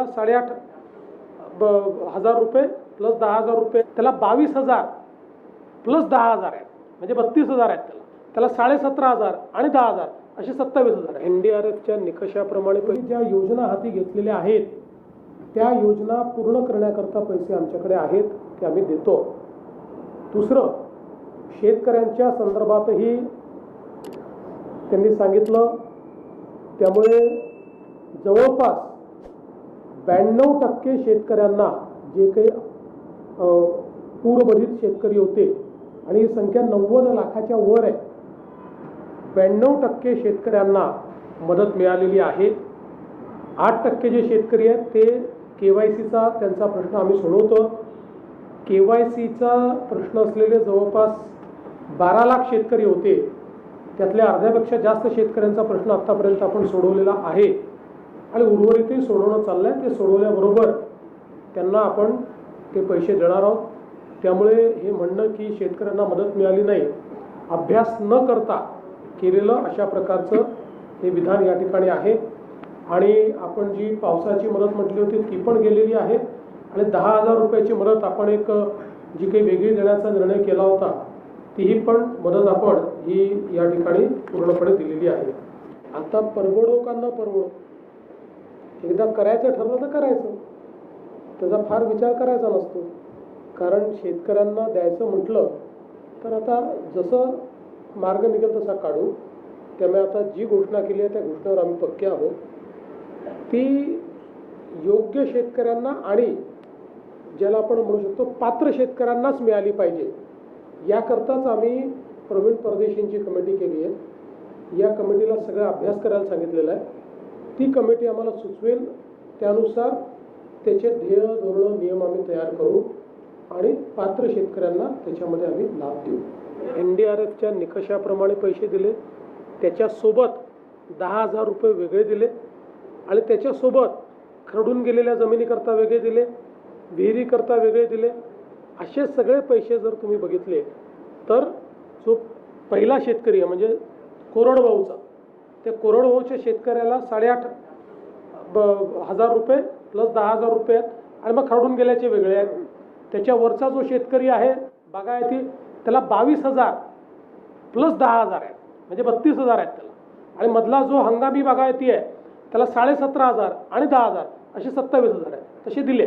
शेतकऱ्याला साडेआठ ब हजार रुपये प्लस दहा हजार रुपये. त्याला बावीस हजार प्लस दहा हजार आहेत. म्हणजे बत्तीस हजार आहेत त्याला. त्याला साडेसतरा हजार आणि दहा हजार असे सत्तावीस हजार एन डी आर एफच्या निकषाप्रमाणे पै- ज्या योजना हाती घेतलेल्या आहेत त्या योजना पूर्ण करण्याकरता पैसे आमच्याकडे आहेत ते आम्ही देतो. दुसरं शेतकऱ्यांच्या संदर्भातही त्यांनी सांगितलं त्यामुळे जवळपास ब्याण्णव टक्के शेतकऱ्यांना जे काही पूरबाधित शेतकरी होते आणि ही संख्या नव्वद लाखाच्या वर आहे ब्याण्णव टक्के शेतकऱ्यांना मदत मिळालेली आहे. आठ टक्के जे शेतकरी आहेत ते के वाय सीचा त्यांचा प्रश्न आम्ही सोडवतो. के वाय सीचा प्रश्न असलेले जवळपास बारा लाख शेतकरी होते. त्यातल्या अर्ध्यापेक्षा जास्त शेतकऱ्यांचा प्रश्न आत्तापर्यंत आपण सोडवलेला आहे. आणि उर्वरितही सोडवणं चाललं आहे ते सोडवल्याबरोबर त्यांना आपण ते पैसे देणार आहोत. त्यामुळे हे म्हणणं की शेतकऱ्यांना मदत मिळाली नाही अभ्यास न करता केलेलं अशा प्रकारचं हे विधान या ठिकाणी आहे. आणि आपण जी पावसाची मदत म्हटली होती ती पण गेलेली आहे. आणि दहा हजार रुपयाची मदत आपण एक जी काही वेगळी देण्याचा निर्णय केला होता तीही पण मदत आपण ही या ठिकाणी पूर्णपणे दिलेली आहे. आता परवडो का न परवडो? एकदा करायचं ठरलं तर करायचं. त्याचा फार विचार करायचा नसतो. कारण शेतकऱ्यांना द्यायचं म्हटलं तर आता जसं मार्ग निघेल तसा काढू. त्यामुळे आता जी घोषणा केली आहे त्या घोषणेवर आम्ही पक्के आहोत. ती योग्य शेतकऱ्यांना आणि ज्याला आपण म्हणू शकतो पात्र शेतकऱ्यांनाच मिळाली पाहिजे. याकरताच आम्ही प्रवीण परदेशींची कमिटी केली आहे. या कमिटीला सगळा अभ्यास करायला सांगितलेला आहे. ती कमिटी आम्हाला सुचवेल. त्यानुसार त्याचे ध्येय धोरणं नियम आम्ही तयार करू आणि पात्र शेतकऱ्यांना त्याच्यामध्ये आम्ही लाभ देऊ. एन डी आर एफच्या निकषाप्रमाणे पैसे दिले. त्याच्यासोबत दहा हजार रुपये वेगळे दिले. आणि त्याच्यासोबत खरडून गेलेल्या जमिनीकरता वेगळे दिले. विहिरीकरता वेगळे दिले. असे सगळे पैसे जर तुम्ही बघितले तर जो पहिला शेतकरी आहे म्हणजे कोरडवाहूचा त्या कोरडवाहूच्या शेतकऱ्याला साडेआठ ब हजार रुपये प्लस दहा हजार रुपये आहेत. आणि मग खरडून गेल्याचे वेगळे आहेत. त्याच्यावरचा जो शेतकरी आहे बागायती त्याला बावीस हजार प्लस दहा हजार आहेत. म्हणजे बत्तीस हजार आहेत त्याला. आणि मधला जो हंगामी बागायती आहे त्याला साडेसतरा हजार आणि दहा हजार असे सत्तावीस हजार आहेत. तसे दिले.